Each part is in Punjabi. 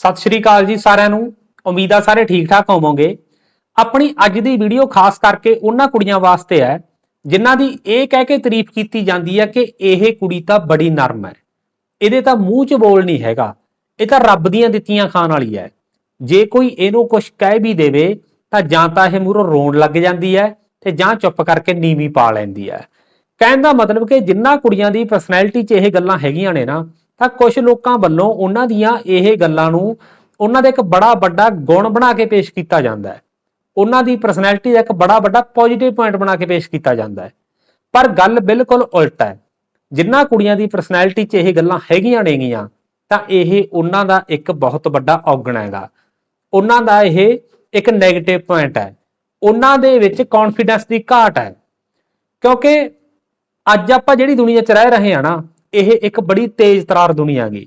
ਸਤਿ ਸ਼੍ਰੀ ਅਕਾਲ ਜੀ ਸਾਰਿਆਂ ਨੂੰ। ਉਮੀਦ ਆ ਸਾਰੇ ਠੀਕ ਠਾਕ ਹੋਵੋਗੇ। ਆਪਣੀ ਅੱਜ ਦੀ ਵੀਡੀਓ ਖਾਸ ਕਰਕੇ ਉਹਨਾਂ ਕੁੜੀਆਂ ਵਾਸਤੇ ਹੈ, ਜਿਨ੍ਹਾਂ ਦੀ ਇਹ ਕਹਿ ਕੇ ਤਾਰੀਫ ਕੀਤੀ ਜਾਂਦੀ ਹੈ ਕਿ ਇਹ ਕੁੜੀ ਤਾਂ ਬੜੀ ਨਰਮ ਹੈ। ਇਹਦੇ ਤਾਂ ਮੂੰਹ 'ਚ ਬੋਲ ਨਹੀਂ ਹੈਗਾ। ਇਹ ਤਾਂ ਰੱਬ ਦੀਆਂ ਦਿੱਤੀਆਂ ਖਾਣ ਵਾਲੀ ਹੈ। ਜੇ ਕੋਈ ਇਹਨੂੰ ਕੁਝ ਕਹਿ ਵੀ ਦੇਵੇ, ਤਾਂ ਜਾਂ ਤਾਂ ਇਹ ਮੂਹਰੋਂ ਰੋਣ ਲੱਗ ਜਾਂਦੀ ਹੈ ਤੇ ਜਾਂ ਚੁੱਪ ਕਰਕੇ ਨੀਵੀਂ ਪਾ ਲੈਂਦੀ ਹੈ। ਕਹਿਣ ਦਾ ਮਤਲਬ ਕਿ ਜਿੰਨਾ ਕੁੜੀਆਂ ਦੀ ਪਰਸਨੈਲਿਟੀ 'ਚ ਇਹ ਗੱਲਾਂ ਹੈਗੀਆਂ ਨੇ ਨਾ ਤਾਂ ਕੁਝ ਲੋਕਾਂ ਵੱਲੋਂ ਉਹਨਾਂ ਦੀਆਂ ਇਹ ਗੱਲਾਂ ਨੂੰ ਉਹਨਾਂ ਦਾ ਇੱਕ ਬੜਾ ਵੱਡਾ ਗੁਣ ਬਣਾ ਕੇ ਪੇਸ਼ ਕੀਤਾ ਜਾਂਦਾ ਹੈ। ਉਹਨਾਂ ਦੀ ਪਰਸਨੈਲਿਟੀ ਦਾ ਇੱਕ ਬੜਾ ਵੱਡਾ ਪੋਜ਼ਿਟਿਵ ਪੁਆਇੰਟ ਬਣਾ ਕੇ ਪੇਸ਼ ਕੀਤਾ ਜਾਂਦਾ ਹੈ। ਪਰ ਗੱਲ ਬਿਲਕੁਲ ਉਲਟ ਹੈ। ਜਿੰਨਾ ਕੁੜੀਆਂ ਦੀ ਪਰਸਨੈਲਿਟੀ 'ਚ ਇਹ ਗੱਲਾਂ ਹੈਗੀਆਂ ਨੇਗੀਆਂ, ਤਾਂ ਇਹ ਉਹਨਾਂ ਦਾ ਇੱਕ ਬਹੁਤ ਵੱਡਾ ਔਗਣ ਹੈਗਾ। ਉਹਨਾਂ ਦਾ ਇਹ ਇੱਕ 네ਗੇਟਿਵ ਪੁਆਇੰਟ ਹੈ। ਉਹਨਾਂ ਦੇ ਵਿੱਚ ਕੌਨਫੀਡੈਂਸ ਦੀ ਘਾਟ ਹੈ। ਕਿਉਂਕਿ ਅੱਜ ਆਪਾਂ ਜਿਹੜੀ ਦੁਨੀਆ 'ਚ ਰਹਿ ਰਹੇ ਹਾਂ ਨਾ ਇਹ ਇੱਕ ਬੜੀ ਤੇਜ਼ ਤਰਾਰ ਦੁਨੀਆ ਗਈ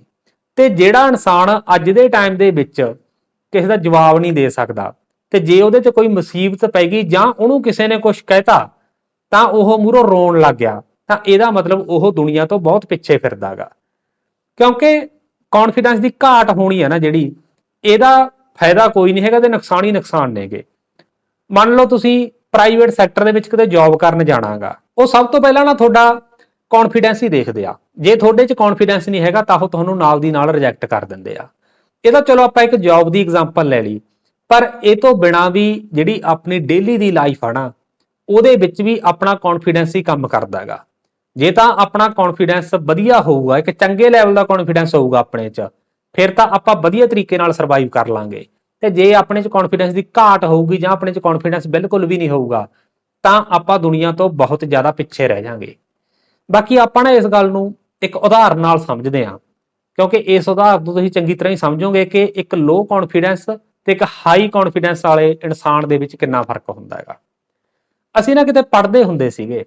ਤੇ ਜਿਹੜਾ ਇਨਸਾਨ ਅੱਜ ਦੇ ਟਾਈਮ ਦੇ ਵਿੱਚ ਕਿਸੇ ਦਾ ਜਵਾਬ ਨਹੀਂ ਦੇ ਸਕਦਾ, ਤੇ ਜੇ ਉਹਦੇ 'ਚ ਕੋਈ ਮੁਸੀਬਤ ਪੈ ਗਈ ਜਾਂ ਉਹਨੂੰ ਕਿਸੇ ਨੇ ਕੁਝ ਕਹਿਤਾ, ਤਾਂ ਉਹ ਮੂਹਰੋਂ ਰੋਣ ਲੱਗ ਗਿਆ। ਤਾਂ ਇਹਦਾ ਮਤਲਬ ਉਹ ਦੁਨੀਆ ਤੋਂ ਬਹੁਤ ਪਿੱਛੇ ਫਿਰਦਾਗਾ ਕਿਉਂਕਿ ਕੌਨਫੀਡੈਂਸ ਦੀ ਘਾਟ ਹੋਣੀ ਹੈ ਨਾ ਜਿਹੜੀ, ਇਹਦਾ ਫਾਇਦਾ ਕੋਈ ਨਹੀਂ ਹੈਗਾ ਤੇ ਨੁਕਸਾਨ ਹੀ ਨੁਕਸਾਨ ਨੇਗੇ ਮੰਨ ਲਓ ਤੁਸੀਂ ਪ੍ਰਾਈਵੇਟ ਸੈਕਟਰ ਦੇ ਵਿੱਚ ਕਿਤੇ ਜੌਬ ਕਰਨ ਜਾਣਾਗਾ ਉਹ ਸਭ ਤੋਂ ਪਹਿਲਾਂ ਨਾ ਤੁਹਾਡਾ ਕੌਨਫੀਡੈਂਸ ਹੀ ਦੇਖਦੇ ਆ। ਜੇ ਤੁਹਾਡੇ 'ਚ ਕੌਨਫੀਡੈਂਸ ਨਹੀਂ ਹੈਗਾ, ਤਾਂ ਉਹ ਤੁਹਾਨੂੰ ਨਾਲ ਦੀ ਨਾਲ ਰਿਜੈਕਟ ਕਰ ਦਿੰਦੇ ਆ। ਇਹ ਤਾਂ ਚਲੋ ਆਪਾਂ ਇੱਕ ਜੌਬ ਦੀ ਐਗਜ਼ਾਮਪਲ ਲੈ ਲਈ। ਪਰ ਇਹ ਤੋਂ ਬਿਨਾ ਵੀ ਜਿਹੜੀ ਆਪਣੀ ਡੇਲੀ ਦੀ ਲਾਈਫ ਆ ਨਾ, ਉਹਦੇ ਵਿੱਚ ਵੀ ਆਪਣਾ ਕੌਨਫੀਡੈਂਸ ਹੀ ਕੰਮ ਕਰਦਾ ਹੈਗਾ। ਜੇ ਤਾਂ ਆਪਣਾ ਕੌਨਫੀਡੈਂਸ ਵਧੀਆ ਹੋਊਗਾ, ਇੱਕ ਚੰਗੇ ਲੈਵਲ ਦਾ ਕੌਨਫੀਡੈਂਸ ਹੋਊਗਾ ਆਪਣੇ 'ਚ, ਫਿਰ ਤਾਂ ਆਪਾਂ ਵਧੀਆ ਤਰੀਕੇ ਨਾਲ ਸਰਵਾਈਵ ਕਰ ਲਾਂਗੇ। ਤੇ ਜੇ ਆਪਣੇ 'ਚ ਕੌਨਫੀਡੈਂਸ ਦੀ ਘਾਟ ਹੋਊਗੀ ਜਾਂ ਆਪਣੇ 'ਚ ਕੌਨਫੀਡੈਂਸ ਬਿਲਕੁਲ ਵੀ ਨਹੀਂ ਹੋਊਗਾ, ਤਾਂ ਆਪਾਂ ਦੁਨੀਆ ਤੋਂ ਬਹੁਤ ਜ਼ਿਆਦਾ ਪਿੱਛੇ ਰਹਿ ਜਾਾਂਗੇ। ਬਾਕੀ ਆਪਾਂ ਨਾ ਇਸ ਗੱਲ ਨੂੰ ਇੱਕ ਉਦਾਹਰਨ ਨਾਲ ਸਮਝਦੇ ਹਾਂ। ਕਿਉਂਕਿ ਇਸ ਉਦਾਹਰਨ ਤੋਂ ਤੁਸੀਂ ਚੰਗੀ ਤਰ੍ਹਾਂ ਹੀ ਸਮਝੋਗੇ ਕਿ ਇੱਕ ਲੋ ਕੌਨਫੀਡੈਂਸ ਤੇ ਇੱਕ ਹਾਈ ਕੌਨਫੀਡੈਂਸ ਵਾਲੇ ਇਨਸਾਨ ਦੇ ਵਿੱਚ ਕਿੰਨਾ ਫ਼ਰਕ ਹੁੰਦਾ ਹੈਗਾ। ਅਸੀਂ ਨਾ ਕਿਤੇ ਪੜ੍ਹਦੇ ਹੁੰਦੇ ਸੀਗੇ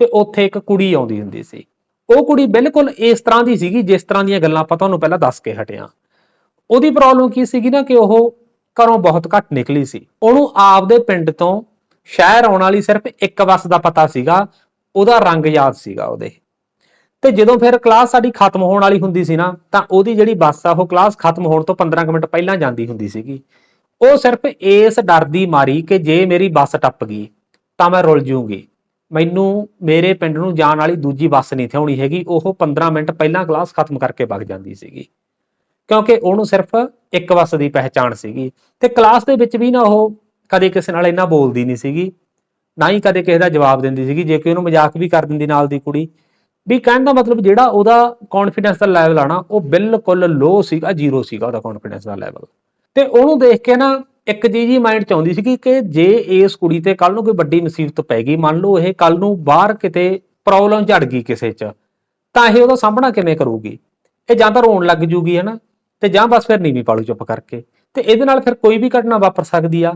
ਤੇ ਉੱਥੇ ਇੱਕ ਕੁੜੀ ਆਉਂਦੀ ਹੁੰਦੀ ਸੀ। ਉਹ ਕੁੜੀ ਬਿਲਕੁਲ ਇਸ ਤਰ੍ਹਾਂ ਦੀ ਸੀਗੀ ਜਿਸ ਤਰ੍ਹਾਂ ਦੀਆਂ ਗੱਲਾਂ ਆਪਾਂ ਤੁਹਾਨੂੰ ਪਹਿਲਾਂ ਦੱਸ ਕੇ ਹਟਿਆ ਉਹਦੀ ਪ੍ਰੋਬਲਮ ਕੀ ਸੀਗੀ ਨਾ ਕਿ ਉਹ ਘਰੋਂ ਬਹੁਤ ਘੱਟ ਨਿਕਲੀ ਸੀ। ਉਹਨੂੰ ਆਪਦੇ ਪਿੰਡ ਤੋਂ ਸ਼ਹਿਰ ਆਉਣ ਵਾਲੀ ਸਿਰਫ ਇੱਕ ਬੱਸ ਦਾ ਪਤਾ ਸੀਗਾ ਉਹਦਾ ਰੰਗ ਯਾਦ ਸੀਗਾ ਉਹਦੇ। ਤੇ ਜਦੋਂ ਫਿਰ ਕਲਾਸ ਸਾਡੀ ਖਤਮ ਹੋਣ ਵਾਲੀ ਹੁੰਦੀ ਸੀ ਨਾ, ਤਾਂ ਉਹਦੀ ਜਿਹੜੀ ਬੱਸ ਆ, ਉਹ ਕਲਾਸ ਖਤਮ ਹੋਣ ਤੋਂ 15 ਕੁ ਮਿੰਟ ਪਹਿਲਾਂ ਜਾਂਦੀ ਹੁੰਦੀ ਸੀਗੀ। ਉਹ ਸਿਰਫ ਇਸ ਡਰ ਦੀ ਮਾਰੀ ਕਿ ਜੇ ਮੇਰੀ ਬੱਸ ਟੱਪ ਗਈ, ਤਾਂ ਮੈਂ ਰੁਲ ਜੂੰਗੀ। ਮੈਨੂੰ ਮੇਰੇ ਪਿੰਡ ਨੂੰ ਜਾਣ ਵਾਲੀ ਦੂਜੀ ਬੱਸ ਨਹੀਂ ਥਿਆਉਣੀ ਹੈਗੀ, ਉਹ 15 ਮਿੰਟ ਪਹਿਲਾਂ ਕਲਾਸ ਖਤਮ ਕਰਕੇ ਵਗ ਜਾਂਦੀ ਸੀਗੀ। ਕਿਉਂਕਿ ਉਹਨੂੰ ਸਿਰਫ ਇੱਕ ਬੱਸ ਦੀ ਪਹਿਚਾਣ ਸੀਗੀ। ਤੇ ਕਲਾਸ ਦੇ ਵਿੱਚ ਵੀ ਨਾ ਉਹ ਕਦੇ ਕਿਸੇ ਨਾਲ ਇੰਨਾ ਬੋਲਦੀ ਨਹੀਂ ਸੀਗੀ। ਨਾ ਹੀ ਕਦੇ ਕਿਸੇ ਦਾ ਜਵਾਬ ਦਿੰਦੀ ਸੀਗੀ, ਜੇ ਕੋਈ ਉਹਨੂੰ ਮਜ਼ਾਕ ਵੀ ਕਰ ਦਿੰਦੀ ਨਾਲ ਦੀ ਕੁੜੀ। ਵੀ ਕਹਿਣ ਦਾ ਮਤਲਬ ਜਿਹੜਾ ਉਹਦਾ ਕੌਨਫੀਡੈਂਸ ਦਾ ਲੈਵਲ ਆ ਨਾ, ਉਹ ਬਿਲਕੁਲ ਲੋ ਸੀਗਾ ਜ਼ੀਰੋ ਸੀਗਾ ਉਹਦਾ ਕੌਨਫੀਡੈਂਸ ਦਾ ਲੈਵਲ ਤੇ ਉਹਨੂੰ ਦੇਖ ਕੇ ਨਾ ਇੱਕ ਚੀਜ਼ ਹੀ ਮਾਈਂਡ ਚ ਆਉਂਦੀ ਸੀ ਕਿ ਜੇ ਇਸ ਕੁੜੀ ਤੇ ਕੱਲ ਨੂੰ ਕੋਈ ਵੱਡੀ ਮੁਸੀਬਤ ਪੈ ਗਈ, ਮੰਨ ਲਓ ਇਹ ਕੱਲ ਨੂੰ ਬਾਹਰ ਕਿਤੇ ਪ੍ਰੋਬਲਮ ਝੜ ਗਈ ਕਿਸੇ ਚ, ਤਾਂ ਇਹ ਉਹਦਾ ਸਾਹਮਣਾ ਕਿਵੇਂ ਕਰੂਗੀ? ਇਹ ਜਾਂ ਤਾਂ ਰੋਣ ਲੱਗ ਜੂਗੀ ਹੈ ਨਾ ਤੇ ਜਾਂ ਬਸ ਫਿਰ ਨੀਵੀਂ ਪਾਲੂ ਚੁੱਪ ਕਰਕੇ। ਤੇ ਇਹਦੇ ਨਾਲ ਫਿਰ ਕੋਈ ਵੀ ਘਟਨਾ ਵਾਪਰ ਸਕਦੀ ਆ।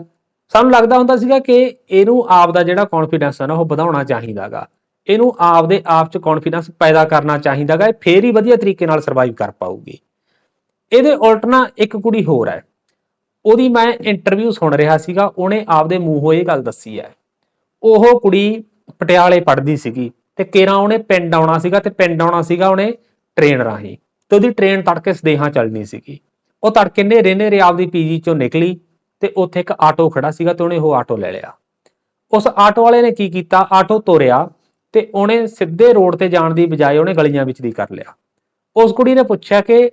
ਸਾਨੂੰ ਲੱਗਦਾ ਹੁੰਦਾ ਸੀਗਾ ਕਿ ਇਹਨੂੰ ਆਪ ਦਾ ਜਿਹੜਾ ਕੌਨਫੀਡੈਂਸ ਹੈ ਨਾ, ਉਹ ਵਧਾਉਣਾ ਚਾਹੀਦਾਗਾ। ਇਹਨੂੰ ਆਪ ਦੇ ਆਪ ਚ ਕੌਨਫੀਡੈਂਸ ਪੈਦਾ ਕਰਨਾ ਚਾਹੀਦਾਗਾ, ਇਹ ਫੇਰ ਹੀ ਵਧੀਆ ਤਰੀਕੇ ਨਾਲ ਸਰਵਾਈਵ ਕਰ ਪਾਊਗੀ। ਇਹਦੇ ਉਲਟ ਨਾ ਇੱਕ ਕੁੜੀ ਹੋਰ ਹੈ। ਉਹਦੀ ਮੈਂ ਇੰਟਰਵਿਊ ਸੁਣ ਰਿਹਾ ਸੀਗਾ, ਉਹਨੇ ਆਪਦੇ ਮੂੰਹੋਂ ਇਹ ਗੱਲ ਦੱਸੀ ਹੈ। ਉਹ ਕੁੜੀ ਪਟਿਆਲੇ ਪੜ੍ਹਦੀ ਸੀਗੀ ਤੇ ਕੇਰਾ ਉਹਨੇ ਪਿੰਡ ਆਉਣਾ ਸੀਗਾ ਤੇ ਪਿੰਡ ਆਉਣਾ ਸੀਗਾ ਉਹਨੇ ਟ੍ਰੇਨ ਰਾਹੀਂ ਤੇ ਉਹਦੀ ਟ੍ਰੇਨ ਤੜਕੇ ਸਦੇਹਾ ਚੱਲਣੀ ਸੀਗੀ। ਉਹ ਤੜਕੇ ਨੇਰੇ ਨੇਰੇ ਆਪਦੀ ਪੀਜੀ ਚੋਂ ਨਿਕਲੀ ਤੇ ਉੱਥੇ ਇੱਕ ਆਟੋ ਖੜਾ ਸੀਗਾ ਤੇ ਉਹਨੇ ਉਹ ਆਟੋ ਲੈ ਲਿਆ। ਉਸ ਆਟੋ ਵਾਲੇ ਨੇ ਕੀ ਕੀਤਾ? ਆਟੋ ਤੋਰਿਆ ਤੇ ਉਹਨੇ ਸਿੱਧੇ ਰੋਡ ਤੇ ਜਾਣ ਦੀ ਬਜਾਏ ਉਹਨੇ ਗਲੀਆਂ ਵਿੱਚ ਦੀ ਕਰ ਲਿਆ। ਉਸ ਕੁੜੀ ਨੇ ਪੁੱਛਿਆ ਕਿ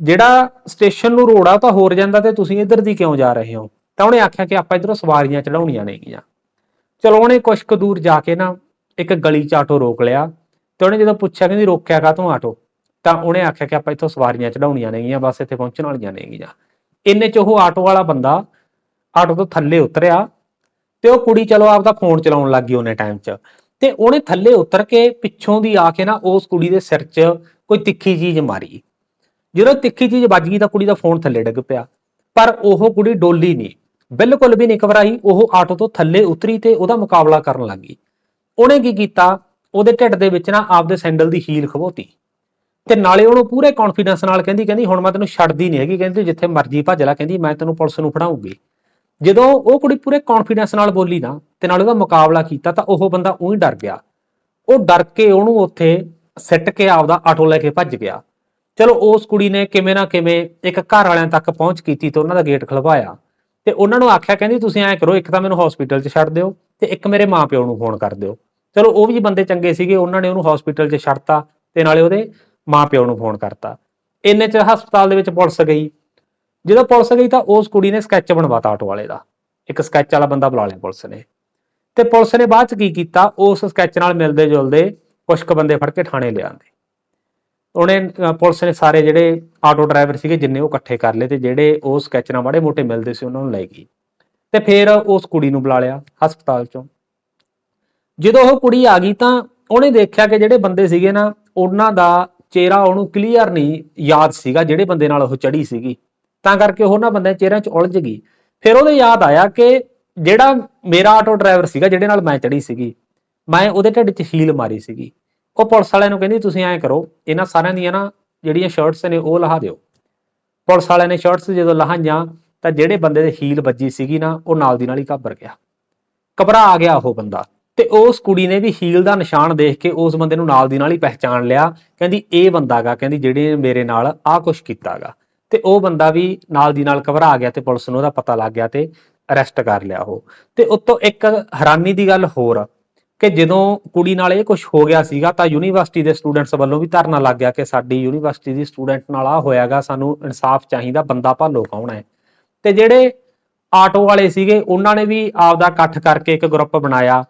ਜਿਹੜਾ ਸਟੇਸ਼ਨ ਨੂੰ ਰੋਡ ਆ ਤਾਂ ਹੋਰ ਜਾਂਦਾ ਤੇ ਤੁਸੀਂ ਇੱਧਰ ਦੀ ਕਿਉਂ ਜਾ ਰਹੇ ਹੋ? ਤਾਂ ਉਹਨੇ ਆਖਿਆ ਕਿ ਆਪਾਂ ਇਧਰੋਂ ਸਵਾਰੀਆਂ ਚੜਾਉਣੀਆਂ ਨੇਗੀਆਂ ਚਲੋ ਉਹਨੇ ਕੁਝ ਕੁ ਦੂਰ ਜਾ ਕੇ ਨਾ ਇੱਕ ਗਲੀ 'ਚ ਆਟੋ ਰੋਕ ਲਿਆ ਤੇ ਉਹਨੇ ਜਦੋਂ ਪੁੱਛਿਆ ਕਹਿੰਦੀ ਰੋਕਿਆ ਕਾ ਤੂੰ ਆਟੋ? ਤਾਂ ਉਹਨੇ ਆਖਿਆ ਕਿ ਆਪਾਂ ਇੱਥੋਂ ਸਵਾਰੀਆਂ ਚੜਾਉਣੀਆਂ ਨੇਗੀਆਂ ਬਸ ਇੱਥੇ ਪਹੁੰਚਣ ਵਾਲੀਆਂ ਨੇਗੀਆਂ ਇੰਨੇ 'ਚ ਉਹ ਆਟੋ ਵਾਲਾ ਬੰਦਾ ਆਟੋ ਤੋਂ ਥੱਲੇ ਉਤਰਿਆ ਤੇ ਉਹ ਕੁੜੀ ਚਲੋ ਆਪਦਾ ਫੋਨ ਚਲਾਉਣ ਲੱਗ ਗਈ ਉਹਨੇ ਟਾਈਮ 'ਚ। ਤੇ ਉਹਨੇ ਥੱਲੇ ਉਤਰ ਕੇ ਪਿੱਛੋਂ ਦੀ ਆ ਕੇ ਨਾ ਉਸ ਕੁੜੀ ਦੇ ਸਿਰ 'ਚ ਕੋਈ ਤਿੱਖੀ ਚੀਜ਼ ਮਾਰੀ। ਜਦੋਂ ਤਿੱਖੀ ਚੀਜ਼ ਵੱਜ ਗਈ ਤਾਂ ਕੁੜੀ ਦਾ ਫੋਨ ਥੱਲੇ ਡਿੱਗ ਪਿਆ। ਪਰ ਉਹ ਕੁੜੀ ਡੋਲੀ ਨਹੀਂ। ਬਿਲਕੁਲ ਵੀ ਨਹੀਂ ਘਬਰਾਈ, ਉਹ ਆਟੋ ਤੋਂ ਥੱਲੇ ਉਤਰੀ ਤੇ ਉਹਦਾ ਮੁਕਾਬਲਾ ਕਰਨ ਲੱਗੀ ਉਹਨੇ ਕੀ ਕੀਤਾ? ਉਹਦੇ ਢਿੱਡ ਦੇ ਵਿੱਚ ਨਾ ਆਪਦੇ ਸੈਂਡਲ ਦੀ ਹੀਲ ਖਵੋਤੀ ਤੇ ਨਾਲੇ ਉਹਨੂੰ ਪੂਰੇ ਕੌਨਫੀਡੈਂਸ ਨਾਲ ਕਹਿੰਦੀ ਕਹਿੰਦੀ ਹੁਣ ਮੈਂ ਤੈਨੂੰ ਛੱਡਦੀ ਨਹੀਂ ਹੈਗੀ, ਕਹਿੰਦੀ ਜਿੱਥੇ ਮਰਜ਼ੀ ਭੱਜ ਲੈ, ਕਹਿੰਦੀ ਮੈਂ ਤੈਨੂੰ ਪੁਲਿਸ ਨੂੰ ਫੜਾਉਂਗੀ। ਜਦੋਂ ਉਹ ਕੁੜੀ ਪੂਰੇ ਕੌਨਫੀਡੈਂਸ ਨਾਲ ਬੋਲੀ ਨਾ, ਤੇ ਨਾਲ ਉਹਦਾ ਮੁਕਾਬਲਾ ਕੀਤਾ, ਤਾਂ ਉਹ ਬੰਦਾ ਉਹੀ ਡਰ ਗਿਆ। ਉਹ ਡਰ ਕੇ ਉਹਨੂੰ ਉੱਥੇ ਸਿੱਟ ਕੇ ਆਪਦਾ ਆਟੋ ਲੈ ਕੇ ਭੱਜ ਗਿਆ। ਚਲੋ ਉਸ ਕੁੜੀ ਨੇ ਕਿਵੇਂ ਨਾ ਕਿਵੇਂ ਇੱਕ ਘਰ ਵਾਲਿਆਂ ਤੱਕ ਪਹੁੰਚ ਕੀਤੀ ਤੇ ਉਹਨਾਂ ਦਾ ਗੇਟ ਖਲਵਾਇਆ। ਤੇ ਉਹਨਾਂ ਨੂੰ ਆਖਿਆ, ਕਹਿੰਦੀ ਤੁਸੀਂ ਐਂ ਕਰੋ, ਇੱਕ ਤਾਂ ਮੈਨੂੰ ਹਸਪੀਟਲ 'ਚ ਛੱਡ ਦਿਓ ਤੇ ਇੱਕ ਮੇਰੇ ਮਾਪਿਓ ਨੂੰ ਫੋਨ ਕਰ ਦਿਓ। ਚਲੋ ਉਹ ਵੀ ਬੰਦੇ ਚੰਗੇ ਸੀਗੇ, ਉਹਨਾਂ ਨੇ ਉਹਨੂੰ ਹਸਪੀਟਲ 'ਚ ਛੱਡਤਾ ਤੇ ਨਾਲੇ ਉਹਦੇ ਮਾਪਿਓ ਨੂੰ ਫੋਨ ਕਰਤਾ। ਇੰਨੇ ਚ ਹਸਪਤਾਲ ਦੇ ਵਿੱਚ ਪੁਲਿਸ ਗਈ। ਜਦੋਂ ਪੁਲਿਸ ਗਈ ਤਾਂ ਉਸ ਕੁੜੀ ਨੇ ਸਕੈਚ ਬਣਵਾਤਾ ਆਟੋ ਵਾਲੇ ਦਾ। ਇੱਕ ਸਕੈਚ ਵਾਲਾ ਬੰਦਾ ਬੁਲਾ ਲਿਆ ਪੁਲਿਸ ਨੇ। ਤੇ ਪੁਲਿਸ ਨੇ ਬਾਅਦ ਚ ਕੀ ਕੀਤਾ? ਉਸ ਸਕੈਚ ਨਾਲ ਮਿਲਦੇ ਜੁਲਦੇ ਕੁਝ ਕੁ ਬੰਦੇ ਫੜ ਕੇ ਥਾਣੇ ਲਿਆਂਦੇ। ਉਹਨੇ ਪੁਲਿਸ ਨੇ ਸਾਰੇ ਜਿਹੜੇ ਆਟੋ ਡਰਾਈਵਰ ਸੀਗੇ ਜਿੰਨੇ ਉਹ ਇਕੱਠੇ ਕਰ ਲਏ ਤੇ ਜਿਹੜੇ ਉਹ ਸਕੈਚ ਨਾਲ ਮਾੜੇ ਮੋਟੇ ਮਿਲਦੇ ਸੀ ਉਹਨਾਂ ਨੂੰ ਲੈ ਗਈ। ਤੇ ਫਿਰ ਉਸ ਕੁੜੀ ਨੂੰ ਬੁਲਾ ਲਿਆ ਹਸਪਤਾਲ ਚੋਂ। ਜਦੋਂ ਉਹ ਕੁੜੀ ਆ ਗਈ ਤਾਂ ਉਹਨੇ ਦੇਖਿਆ ਕਿ ਜਿਹੜੇ ਬੰਦੇ ਸੀਗੇ ਨਾ, ਉਹਨਾਂ ਦਾ ਚਿਹਰਾ ਉਹਨੂੰ ਕਲੀਅਰ ਨਹੀਂ ਯਾਦ ਸੀਗਾ, ਜਿਹੜੇ ਬੰਦੇ ਨਾਲ ਉਹ ਚੜੀ ਸੀਗੀ। ਤਾਂ ਕਰਕੇ ਉਹ ਨਾ ਬੰਦਿਆਂ ਦੇ ਚਿਹਰਿਆਂ 'ਚ ਉਲਝ ਗਈ। ਫਿਰ ਉਹਦੇ ਯਾਦ ਆਇਆ ਕਿ ਜਿਹੜਾ ਮੇਰਾ ਆਟੋ ਡਰਾਈਵਰ ਸੀਗਾ ਜਿਹੜੇ ਨਾਲ ਮੈਂ ਚੜੀ ਸੀਗੀ, ਮੈਂ ਉਹਦੇ ਢਿੱਡ 'ਚ ਹੀਲ ਮਾਰੀ ਸੀਗੀ। ਉਹ ਪੁਲਿਸ ਵਾਲਿਆਂ ਨੂੰ ਕਹਿੰਦੀ, ਤੁਸੀਂ ਐਂ ਕਰੋ, ਇਹਨਾਂ ਸਾਰਿਆਂ ਦੀਆਂ ਨਾ ਜਿਹੜੀਆਂ ਸ਼ਰਟਸ ਨੇ, ਉਹ ਲਾਹ ਦਿਓ। ਪੁਲਿਸ ਵਾਲਿਆਂ ਨੇ ਸ਼ਰਟਸ ਜਦੋਂ ਲਾਹਾਂ ਤਾਂ ਜਿਹੜੇ ਬੰਦੇ ਦੇ ਹੀਲ ਵੱਜੀ ਸੀਗੀ ਨਾ, ਉਹ ਨਾਲ ਦੀ ਨਾਲ ਹੀ ਘੱਬਰ ਗਿਆ। ਘਬਰਾ ਆ ਗਿਆ ਉਹ ਬੰਦਾ। ਤੇ ਉਸ ਕੁੜੀ ਨੇ ਵੀ ਹੀਲ ਦਾ ਨਿਸ਼ਾਨ ਦੇਖ ਕੇ ਉਸ ਬੰਦੇ ਨੂੰ ਨਾਲ ਦੀ ਨਾਲ ਹੀ ਪਹਿਚਾਣ ਲਿਆ। ਕਹਿੰਦੀ, ਇਹ ਬੰਦਾਗਾ ਕਹਿੰਦੀ, ਜਿਹੜੇ ਮੇਰੇ ਨਾਲ ਆਹ ਕੁਛ ਕੀਤਾਗਾ ਤੇ ਉਹ ਬੰਦਾ ਵੀ ਨਾਲ ਦੀ ਨਾਲ ਘਬਰਾ ਗਿਆ ਤੇ ਪੁਲਿਸ ਨੂੰ ਉਹਦਾ ਪਤਾ ਲੱਗ ਗਿਆ ਤੇ ਅਰੈਸਟ ਕਰ ਲਿਆ ਉਹ। ਤੇ ਉੱਤੋਂ ਇੱਕ ਹੈਰਾਨੀ ਦੀ ਗੱਲ ਹੋਰ ਕਿ ਜਦੋਂ ਕੁੜੀ ਨਾਲ ਇਹ ਕੁਝ ਹੋ ਗਿਆ ਸੀਗਾ ਤਾਂ ਯੂਨੀਵਰਸਿਟੀ ਦੇ ਸਟੂਡੈਂਟਸ ਵੱਲੋਂ ਵੀ ਧਰਨਾ ਲੱਗ ਗਿਆ ਕਿ ਸਾਡੀ ਯੂਨੀਵਰਸਿਟੀ ਦੀ ਸਟੂਡੈਂਟ ਨਾਲ ਆ ਹੋਇਆਗਾ ਸਾਨੂੰ ਇਨਸਾਫ ਚਾਹੀਦਾ, ਬੰਦਾ ਭਾਲੋ ਕੌਣ ਹੈ? ਤੇ ਜਿਹੜੇ ਆਟੋ ਵਾਲੇ ਸੀਗੇ, ਉਹਨਾਂ ਨੇ ਵੀ ਆਪਦਾ ਇਕੱਠ ਕਰਕੇ ਇੱਕ ਗਰੁੱਪ ਬਣਾਇਆ।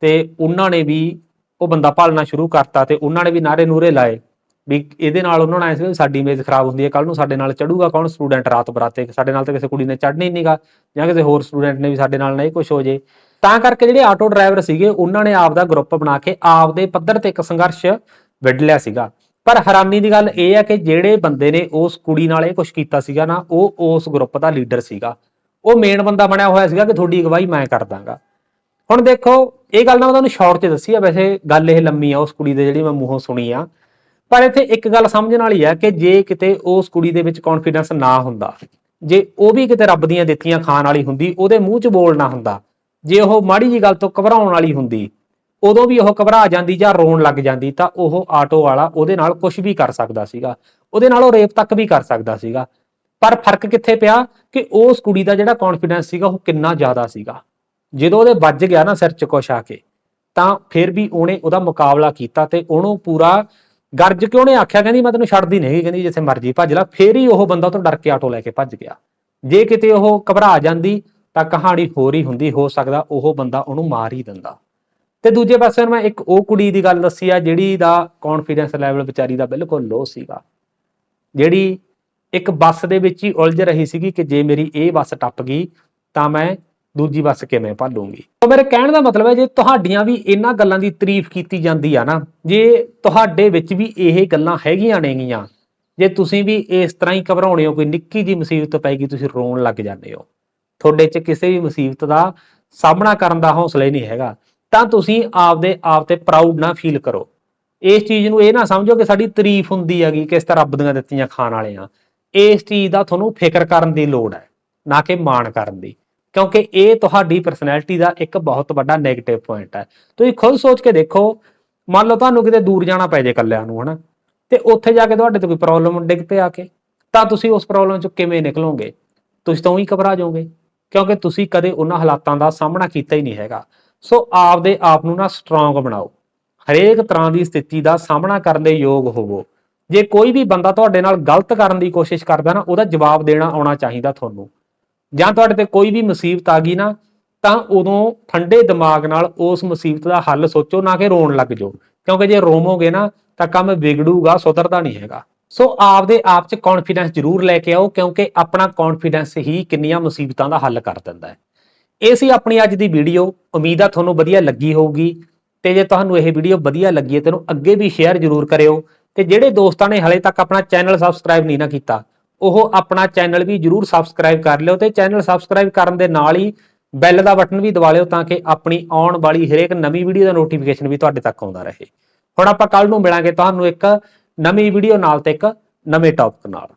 ਤੇ ਉਹਨਾਂ ਨੇ ਵੀ ਉਹ ਬੰਦਾ ਭਾਲਣਾ ਸ਼ੁਰੂ ਕਰਤਾ ਤੇ ਉਹਨਾਂ ਨੇ ਵੀ ਨਾਰੇ ਨੂਰੇ ਲਾਏ ਵੀ ਇਹਦੇ ਨਾਲ ਉਹਨਾਂ ਨੂੰ ਐ ਸੀ ਵੀ ਸਾਡੀ ਇਮੇਜ ਖਰਾਬ ਹੁੰਦੀ ਹੈ ਕੱਲ ਨੂੰ ਸਾਡੇ ਨਾਲ ਚੜੂਗਾ ਕੌਣ? ਸਟੂਡੈਂਟ ਰਾਤ ਬਰਾਤੇ, ਸਾਡੇ ਨਾਲ ਤਾਂ ਕਿਸੇ ਕੁੜੀ ਨੇ ਚੜ੍ਹਨਾ ਹੀ ਨਹੀਂਗਾ ਜਾਂ ਕਿਸੇ ਹੋਰ ਸਟੂਡੈਂਟ ਨੇ ਵੀ ਸਾਡੇ ਨਾਲ ਨਹੀਂ ਕੁਝ ਹੋ ਜੇ। ਤਾਂ ਕਰਕੇ ਜਿਹੜੇ ਆਟੋ ਡਰਾਈਵਰ ਸੀਗੇ, ਉਹਨਾਂ ਨੇ ਆਪ ਦਾ ਗਰੁੱਪ ਬਣਾ ਕੇ ਆਪ ਦੇ ਪੱਧਰ ਤੇ ਇੱਕ ਸੰਘਰਸ਼ ਵਿੱਢ ਲਿਆ ਸੀਗਾ। ਪਰ ਹੈਰਾਨੀ ਦੀ ਗੱਲ ਇਹ ਹੈ ਕਿ ਜਿਹੜੇ ਬੰਦੇ ਨੇ ਉਸ ਕੁੜੀ ਨਾਲ ਇਹ ਕੁਝ ਕੀਤਾ ਸੀਗਾ ਨਾ, ਉਹ ਉਸ ਗਰੁੱਪ ਦਾ ਲੀਡਰ ਸੀਗਾ। ਉਹ ਮੇਨ ਬੰਦਾ ਬਣਿਆ ਹੋਇਆ ਸੀਗਾ ਕਿ ਤੁਹਾਡੀ ਅਗਵਾਈ ਮੈਂ ਕਰ ਦਾਂਗਾ। ਹੁਣ ਦੇਖੋ, ਇਹ ਗੱਲ ਨਾ ਮੈਂ ਤੁਹਾਨੂੰ ਸ਼ਾਰਟ 'ਚ ਦੱਸੀ ਆ, ਵੈਸੇ ਗੱਲ ਇਹ ਲੰਮੀ ਆ, ਉਸ ਕੁੜੀ ਦੇ ਜਿਹੜੀ ਮੈਂ ਮੂੰਹੋਂ ਸੁਣੀ ਆ। ਪਰ ਇੱਥੇ ਇੱਕ ਗੱਲ ਸਮਝਣ ਵਾਲੀ ਆ ਕਿ ਜੇ ਕਿਤੇ ਉਸ ਕੁੜੀ ਦੇ ਵਿੱਚ ਕੌਨਫੀਡੈਂਸ ਨਾ ਹੁੰਦਾ, ਜੇ ਉਹ ਵੀ ਕਿਤੇ ਰੱਬ ਦੀਆਂ ਦਿੱਤੀਆਂ ਖਾਣ ਵਾਲੀ ਹੁੰਦੀ, ਉਹਦੇ ਮੂੰਹ 'ਚ ਬੋਲ ਨਾ ਹੁੰਦਾ, ਜੇ ਉਹ ਮਾੜੀ ਜੀ ਗੱਲ ਤੋਂ ਘਬਰਾਉਣ ਵਾਲੀ ਹੁੰਦੀ, ਉਦੋਂ ਵੀ ਉਹ ਘਬਰਾ ਜਾਂਦੀ ਜਾਂ ਰੋਣ ਲੱਗ ਜਾਂਦੀ, ਤਾਂ ਉਹ ਆਟੋ ਵਾਲਾ ਉਹਦੇ ਨਾਲ ਕੁਝ ਵੀ ਕਰ ਸਕਦਾ ਸੀਗਾ, ਉਹਦੇ ਨਾਲ ਉਹ ਰੇਪ ਤੱਕ ਵੀ ਕਰ ਸਕਦਾ ਸੀਗਾ। ਪਰ ਫ਼ਰਕ ਕਿੱਥੇ ਪਿਆ ਕਿ ਉਸ ਕੁੜੀ ਦਾ ਜਿਹੜਾ ਕੌਨਫੀਡੈਂਸ ਸੀਗਾ, ਉਹ ਕਿੰਨਾ ਜ਼ਿਆਦਾ ਸੀਗਾ। ਜਦੋਂ ਉਹਦੇ ਵੱਜ ਗਿਆ ਨਾ ਸਿਰ 'ਚ ਕੁਛ ਆ ਕੇ, ਤਾਂ ਫਿਰ ਵੀ ਉਹਨੇ ਉਹਦਾ ਮੁਕਾਬਲਾ ਕੀਤਾ ਤੇ ਉਹਨੂੰ ਪੂਰਾ ਗਰਜ ਕੇ ਉਹਨੇ ਆਖਿਆ? ਕਹਿੰਦੀ, ਮੈਂ ਤੈਨੂੰ ਛੱਡਦੀ ਨਹੀਂ ਕਹਿੰਦੀ, ਜਿੱਥੇ ਮਰਜ਼ੀ ਭੱਜ ਲੈ। ਫੇਰ ਹੀ ਉਹ ਬੰਦਾ ਤੋਂ ਡਰ ਕੇ ਆਟੋ ਲੈ ਕੇ ਭੱਜ ਗਿਆ। ਜੇ ਕਿਤੇ ਉਹ ਘਬਰਾ ਜਾਂਦੀ, ਤਾਂ ਕਹਾਣੀ ਹੋਰ ਹੀ ਹੁੰਦੀ, ਹੋ ਸਕਦਾ ਉਹ ਬੰਦਾ ਉਹਨੂੰ ਮਾਰ ਹੀ ਦਿੰਦਾ। ਤੇ ਦੂਜੇ ਪਾਸੇ ਮੈਂ ਇੱਕ ਉਹ ਕੁੜੀ ਦੀ ਗੱਲ ਦੱਸੀ ਆ, ਜਿਹੜੀ ਦਾ ਕੌਨਫੀਡੈਂਸ ਲੈਵਲ ਵਿਚਾਰੀ ਦਾ ਬਿਲਕੁਲ ਲੋ ਸੀਗਾ। ਜਿਹੜੀ ਇੱਕ ਬੱਸ ਦੇ ਵਿੱਚ ਹੀ ਉਲਝ ਰਹੀ ਸੀਗੀ ਕਿ ਜੇ ਮੇਰੀ ਇਹ ਬੱਸ ਟੱਪ ਗਈ, ਤਾਂ ਮੈਂ ਦੂਜੀ ਬੱਸ ਕਿਵੇਂ ਭਾਲੂਗੀ? ਤਾਂ ਮੇਰੇ ਕਹਿਣ ਦਾ ਮਤਲਬ ਹੈ, ਜੇ ਤੁਹਾਡੀਆਂ ਵੀ ਇਹਨਾਂ ਗੱਲਾਂ ਦੀ ਤਾਰੀਫ ਕੀਤੀ ਜਾਂਦੀ ਆ ਨਾ, ਜੇ ਤੁਹਾਡੇ ਵਿੱਚ ਵੀ ਇਹ ਗੱਲਾਂ ਹੈਗੀਆਂ ਨੇਗੀਆਂ, ਜੇ ਤੁਸੀਂ ਵੀ ਇਸ ਤਰ੍ਹਾਂ ਹੀ ਘਬਰਾਉਣੇ ਹੋ, ਕੋਈ ਨਿੱਕੀ ਜੀ ਮੁਸੀਬਤ ਪੈਗੀ, ਤੁਸੀਂ ਰੋਣ ਲੱਗ ਜਾਂਦੇ ਹੋ। ਤੁਹਾਡੇ 'ਚ ਕਿਸੇ ਵੀ ਮੁਸੀਬਤ ਦਾ ਸਾਹਮਣਾ ਕਰਨ ਦਾ ਹੌਸਲਾ ਹੀ ਨਹੀਂ ਹੈਗਾ। ਤਾਂ ਤੁਸੀਂ ਆਪਦੇ ਆਪ ਤੇ ਪ੍ਰਾਊਡ ਨਾ ਫੀਲ ਕਰੋ। ਇਸ ਚੀਜ਼ ਨੂੰ ਇਹ ਨਾ ਸਮਝੋ ਕਿ ਸਾਡੀ ਤਾਰੀਫ ਹੁੰਦੀ ਹੈਗੀ ਕਿ ਇਸ ਤਰ੍ਹਾਂ ਰੱਬ ਦੀਆਂ ਦਿੱਤੀਆਂ ਖਾਣ ਵਾਲੇ ਆ ਇਸ ਚੀਜ਼ ਦਾ ਤੁਹਾਨੂੰ ਫਿਕਰ ਕਰਨ ਦੀ ਲੋੜ ਹੈ, ਨਾ ਕਿ ਮਾਣ ਕਰਨ ਦੀ। ਕਿਉਂਕਿ ਇਹ ਤੁਹਾਡੀ ਪਰਸਨੈਲਿਟੀ ਦਾ ਇੱਕ ਬਹੁਤ ਵੱਡਾ 네ਗੇਟਿਵ ਪੁਆਇੰਟ ਹੈ। ਤੁਸੀਂ ਖੁਦ ਸੋਚ ਕੇ ਦੇਖੋ, ਮੰਨ ਲਓ ਤੁਹਾਨੂੰ ਕਿਤੇ ਦੂਰ ਜਾਣਾ ਪੈ ਜੇ ਇਕੱਲਿਆਂ ਨੂੰ, ਹਨਾ? ਤੇ ਉੱਥੇ ਜਾ ਕੇ ਤੁਹਾਡੇ ਤੇ ਕੋਈ ਪ੍ਰੋਬਲਮ ਡਿੱਗ ਪਏ ਆ ਕੇ, ਤਾਂ ਤੁਸੀਂ ਉਸ ਪ੍ਰੋਬਲਮ ਚੋਂ ਕਿਵੇਂ ਨਿਕਲੋਗੇ? ਤੁਸੀਂ ਤਾਂ ਉਹੀ ਘਬਰਾ ਜਾਓਗੇ, ਕਿਉਂਕਿ ਤੁਸੀਂ ਕਦੇ ਉਹਨਾਂ ਹਾਲਾਤਾਂ ਦਾ ਸਾਹਮਣਾ ਕੀਤਾ ਹੀ ਨਹੀਂ ਹੈਗਾ। ਸੋ ਆਪਦੇ ਆਪ ਨੂੰ ਨਾ ਸਟਰੋਂਗ ਬਣਾਓ। ਹਰੇਕ ਤਰ੍ਹਾਂ ਦੀ ਸਥਿਤੀ ਦਾ ਸਾਹਮਣਾ ਕਰਨ ਦੇ ਯੋਗ ਹੋਵੋ। ਜੇ ਕੋਈ ਵੀ ਬੰਦਾ ਤੁਹਾਡੇ ਨਾਲ ਗਲਤ ਕਰਨ ਦੀ ਕੋਸ਼ਿਸ਼ ਕਰਦਾ ਨਾ, ਉਹਦਾ ਜਵਾਬ ਦੇਣਾ ਆਉਣਾ ਚਾਹੀਦਾ ਤੁਹਾਨੂੰ। ਜਾਂ ਤੁਹਾਡੇ ਤੇ ਕੋਈ ਵੀ ਮੁਸੀਬਤ ਆ ਗਈ ਨਾ, ਤਾਂ ਉਦੋਂ ਠੰਡੇ ਦਿਮਾਗ ਨਾਲ ਉਸ ਮੁਸੀਬਤ ਦਾ ਹੱਲ ਸੋਚੋ, ਨਾ ਕਿ ਰੋਣ ਲੱਗ ਜਾਓ। ਕਿਉਂਕਿ ਜੇ ਰੋਵੋਗੇ ਨਾ, ਤਾਂ ਕੰਮ ਵਿਗੜੂਗਾ, ਸੁਧਰਦਾ ਨਹੀਂ ਹੈਗਾ। ਸੋ ਆਪਦੇ ਆਪ 'ਚ ਕੌਨਫੀਡੈਂਸ ਜ਼ਰੂਰ ਲੈ ਕੇ ਆਓ, ਕਿਉਂਕਿ ਆਪਣਾ ਕੌਨਫੀਡੈਂਸ ਹੀ ਕਿੰਨੀਆਂ ਮੁਸੀਬਤਾਂ ਦਾ ਹੱਲ ਕਰ ਦਿੰਦਾ ਹੈ। ਇਹ ਸੀ ਆਪਣੀ ਅੱਜ ਦੀ ਵੀਡੀਓ। ਉਮੀਦ ਆ ਤੁਹਾਨੂੰ ਵਧੀਆ ਲੱਗੀ ਹੋਊਗੀ। ਤੇ ਜੇ ਤੁਹਾਨੂੰ ਇਹ ਵੀਡੀਓ ਵਧੀਆ ਲੱਗੀ ਹੈ, ਤੈਨੂੰ ਅੱਗੇ ਵੀ ਸ਼ੇਅਰ ਜ਼ਰੂਰ ਕਰਿਓ। ਤੇ ਜਿਹੜੇ ਦੋਸਤਾਂ ਨੇ ਹਲੇ ਤੱਕ ਆਪਣਾ ਚੈਨਲ ਸਬਸਕ੍ਰਾਈਬ ਨਹੀਂ ਨਾ ਕੀਤਾ ਉਹ ਆਪਣਾ ਚੈਨਲ ਵੀ ਜਰੂਰ ਸਬਸਕ੍ਰਾਈਬ ਕਰ ਲਿਓ ਤੇ ਚੈਨਲ ਸਬਸਕ੍ਰਾਈਬ ਕਰਨ ਦੇ ਨਾਲ ਹੀ ਬੈਲ ਦਾ ਬਟਨ ਵੀ ਦਬਾ ਲਿਓ ਤਾਂ ਕਿ ਆਪਣੀ ਆਉਣ ਵਾਲੀ ਹਰੇਕ ਨਵੀਂ ਵੀਡੀਓ ਦਾ ਨੋਟੀਫਿਕੇਸ਼ਨ ਵੀ ਤੁਹਾਡੇ ਤੱਕ ਆਉਂਦਾ ਰਹੇ। ਹੁਣ ਆਪਾਂ ਕੱਲ ਨੂੰ ਮਿਲਾਂਗੇ ਤੁਹਾਨੂੰ ਇੱਕ ਨਵੀਂ ਵੀਡੀਓ ਨਾਲ ਤੇ ਇੱਕ ਨਵੇਂ ਟੌਪਿਕ ਨਾਲ।